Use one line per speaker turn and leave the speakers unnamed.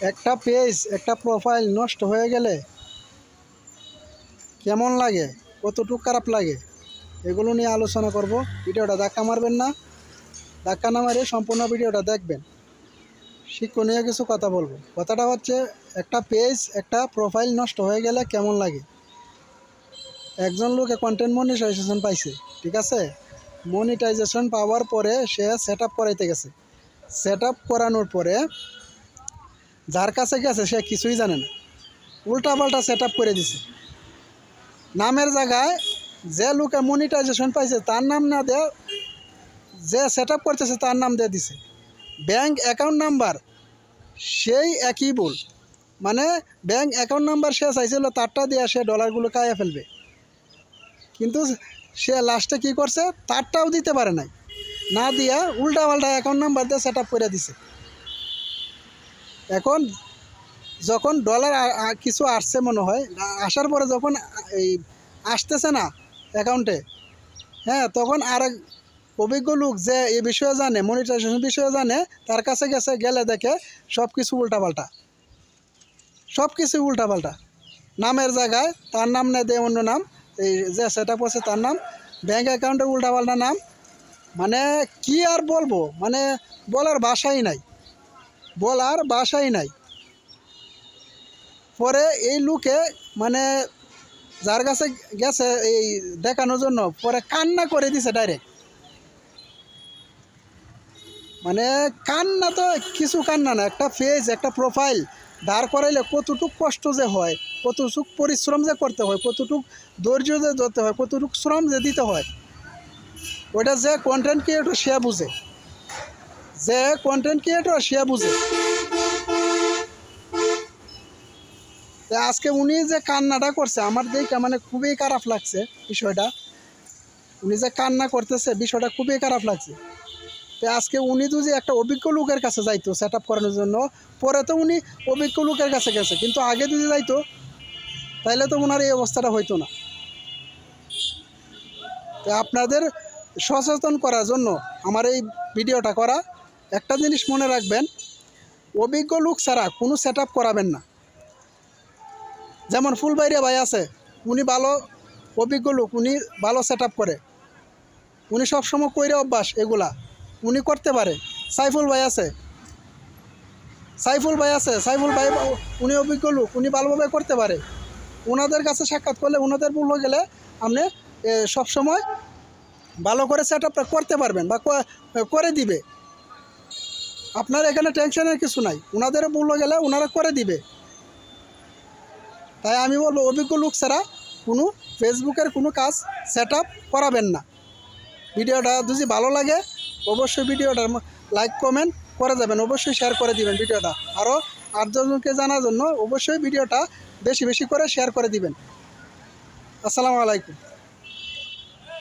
একটা পেজ একটা প্রোফাইল নষ্ট হয়ে গেলে কেমন লাগে? কতটুকু খারাপ লাগে? এগুলো নিয়ে আলোচনা করব। ভিডিওটা ধাক্কা মারবেন না। ধাক্কা না মারে সম্পূর্ণ ভিডিওটা দেখবেন। শিক্ষণীয় কিছু কথা বলব। কথাটা হচ্ছে, একটা পেজ একটা প্রোফাইল নষ্ট হয়ে গেলে কেমন লাগে? একজন লোকে কন্টেন্ট মনিটাইজেশন পাইছে, ঠিক আছে? মনিটাইজেশন পাওয়ার পরে সে সেট আপ করাইতে গেছে। সেট আপ করানোর পরে যার কাছে গেছে, সে কিছুই জানে না। উল্টাপাল্টা সেট আপ করে দিছে। নামের জায়গায় যে লোকে মনিটাইজেশন পাইছে, তার নাম না দে যে সেট আপ করতেছে, তার নাম দিয়ে দিছে। ব্যাংক অ্যাকাউন্ট নাম্বার সেই একই ভুল। মানে ব্যাংক অ্যাকাউন্ট নাম্বার সে চাইছিল, তারটা দিয়ে সে ডলারগুলো খাইয়ে ফেলবে। কিন্তু সে লাস্টে কি করছে? তারটাও দিতে পারে নাই। না দিয়া উল্টা পাল্টা অ্যাকাউন্ট নাম্বার দিয়ে সেট আপ করে দিছে। এখন যখন ডলার কিছু আসছে মনে হয়, আসার পরে যখন এই আসতেছে না অ্যাকাউন্টে হ্যাঁ তখন আর এক অভিজ্ঞ লোক যে এই বিষয়ে জানে মনিটাইজেশন বিষয়ে জানে, তার কাছে গেছে, গেলে দেখে সব কিছু উল্টাপাল্টা। সব কিছু উল্টাপাল্টা। নামের জায়গায় তার নাম নেই দেয় অন্য নাম, এই যে সেট আপ করছে তার নাম ব্যাঙ্ক অ্যাকাউন্টের উল্টাপাল্টা নাম মানে কি আর বলব? মানে বলার ভাষাই নাই। বলার বাসাই নাই। পরে এই লোকে মানে যার কাছে গেছে এই দেখানোর জন্য, পরে কান্না করে দিছে ডাইরেক্ট মানে কান্না তো কিছু কান্না না, একটা ফেজ একটা প্রোফাইল দাঁড় করাইলে কতটুক কষ্ট যে হয়, কতটুক পরিশ্রম যে করতে হয়, কতটুক ধৈর্য যে ধরতে হয়, কতটুক শ্রম যে দিতে হয় ওটা যে কন্টেন্ট কি ক্রিয়েটর সে বুঝে। যে কন্টেন্ট ক্রিয়েটর সে বুঝে। আজকে উনি যে কান্নাটা করছে, আমার দেখে মানে খুবই খারাপ লাগছে বিষয়টা। উনি যে কান্না করতেছে, বিষয়টা খুবই খারাপ লাগছে। তো আজকে উনি তো যে একটা অভিজ্ঞ লোকের কাছে যাইতো সেট আপ করানোর জন্য, পরে তো উনি অভিজ্ঞ লোকের কাছে গেছে, কিন্তু আগে যদি যাইতো, তাইলে তো ওনার এই অবস্থাটা হইতো না। তো আপনাদের সচেতন করার জন্য আমার এই ভিডিওটা করা। একটা জিনিস মনে রাখবেন, অভিজ্ঞ লোক ছাড়া কোনো সেট করাবেন না। যেমন ফুলবাইরিয়া ভাই আছে, উনি ভালো অভিজ্ঞ লোক, উনি ভালো সেট করে। উনি সবসময় কইরে অভ্যাস এগুলা, উনি করতে পারে। সাইফুল ভাই আছে, সাইফুল ভাই আছে, সাইফুল ভাই উনি অভিজ্ঞ লোক, উনি ভালোভাবে করতে পারে। ওনাদের কাছে সাক্ষাৎ করলে ওনাদের ভুল হয়ে গেলে আপনি সবসময় ভালো করে সেট করতে পারবেন বা করে দিবে। আপনার এখানে টেনশনের কিছু নাই। ওনাদের হয়ে গেলে ওনারা করে দিবে। তাই আমি বলব, অভিজ্ঞ লোক ছাড়া কোনো ফেসবুকের কোনো কাজ সেট করাবেন না। ভিডিওটা যদি ভালো লাগে, অবশ্যই ভিডিওটার লাইক, কমেন্ট করে যাবেন অবশ্যই শেয়ার করে দিবেন ভিডিওটা। আরও আটজনকে জানার জন্য অবশ্যই ভিডিওটা বেশি বেশি করে শেয়ার করে দিবেন। আসসালামু আলাইকুম।